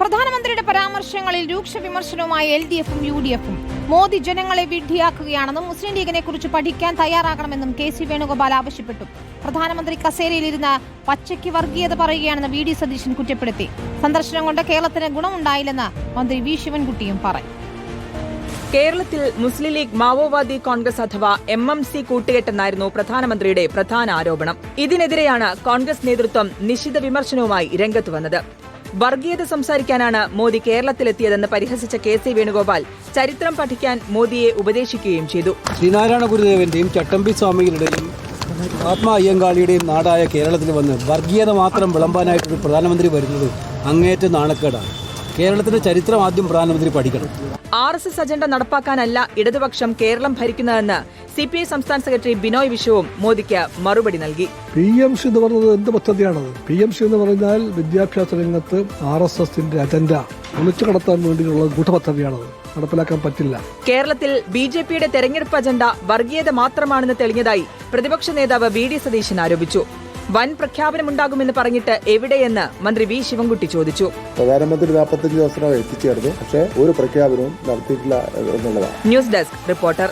പ്രധാനമന്ത്രിയുടെ പരാമർശങ്ങളിൽ രൂക്ഷ വിമർശനവുമായി എൽ ഡി എഫും യു ഡി എഫും മോദി ജനങ്ങളെ വിഡ്ഢിയാക്കുകയാണെന്നും മുസ്ലിം ലീഗിനെ കുറിച്ച് പഠിക്കാൻ തയ്യാറാകണമെന്നും കെ സി വേണുഗോപാൽ ആവശ്യപ്പെട്ടു. പ്രധാനമന്ത്രി കസേരയിലിരുന്ന് പച്ചയ്ക്ക് വർഗീയത പറയുകയാണെന്ന് വി ഡി സതീശൻ കുറ്റപ്പെടുത്തി. സന്ദർശനം കൊണ്ട് കേരളത്തിന് ഗുണമുണ്ടായില്ലെന്ന് മന്ത്രി വി ശിവൻകുട്ടിയും പറഞ്ഞു. കേരളത്തിൽ മുസ്ലിം ലീഗ് മാവോവാദി കോൺഗ്രസ് അഥവാ എം എം സി കൂട്ടുകെട്ടെന്നായിരുന്നു പ്രധാനമന്ത്രിയുടെ പ്രധാന ആരോപണം. ഇതിനെതിരെയാണ് കോൺഗ്രസ് നേതൃത്വം നിശിത വിമർശനവുമായി രംഗത്ത് വന്നത്. വർഗീയത സംസാരിക്കാനാണ് മോദി കേരളത്തിലെത്തിയതെന്ന് പരിഹസിച്ച കെ സി വേണുഗോപാൽ ചരിത്രം പഠിക്കാൻ മോദിയെ ഉപദേശിക്കുകയും ചെയ്തു. ശ്രീനാരായണ ഗുരുദേവന്റെയും ചട്ടമ്പി സ്വാമികളുടെയും ആത്മാ അയ്യങ്കാളിയുടെയും നാടായ കേരളത്തിൽ വന്ന് വർഗീയത മാത്രം വിളമ്പാനായിട്ടൊരു പ്രധാനമന്ത്രി വരുന്നത് അങ്ങേറ്റ നാണക്കേടാണ്. കേരളത്തിന്റെ ചരിത്രം ആദ്യം പ്രധാനമന്ത്രി പഠിക്കണം. ആർ എസ് എസ് അജണ്ട നടപ്പാക്കാനല്ല ഇടതുപക്ഷം കേരളം ഭരിക്കുന്നതെന്ന് സി പി ഐ സംസ്ഥാന സെക്രട്ടറി ബിനോയ് വിശ്വവും മോദിക്ക് മറുപടി നൽകി. പി എം സി എന്ന് പറയുന്നത് എന്ത് പദ്ധതിയാണത്? പി എം സി എന്ന് പറഞ്ഞാൽ വിദ്യാഭ്യാസ രംഗത്ത് ആർ എസ് എസിന്റെ അജണ്ട ഒളിച്ചു കടത്താൻ വേണ്ടിയുള്ള ഗൂഢപദ്ധതിയാണത് നടപ്പിലാക്കാൻ പറ്റില്ല. കേരളത്തിൽ ബി ജെ പിയുടെ തെരഞ്ഞെടുപ്പ് അജണ്ട വർഗീയത മാത്രമാണെന്ന് തെളിഞ്ഞതായി പ്രതിപക്ഷ നേതാവ് വി ഡി സതീശൻ ആരോപിച്ചു. വൻ പ്രഖ്യാപനമുണ്ടാകുമെന്ന് പറഞ്ഞിട്ട് എവിടെയെന്ന് മന്ത്രി വി ശിവൻകുട്ടി ചോദിച്ചു. പ്രധാനമന്ത്രി നാൽപ്പത്തഞ്ച് ദിവസത്തിനകം എത്തിച്ചേർന്നു. പക്ഷേ ഒരു പ്രഖ്യാപനവും നടത്തിയിട്ടില്ല എന്നുള്ളതാണ്. News desk reporter.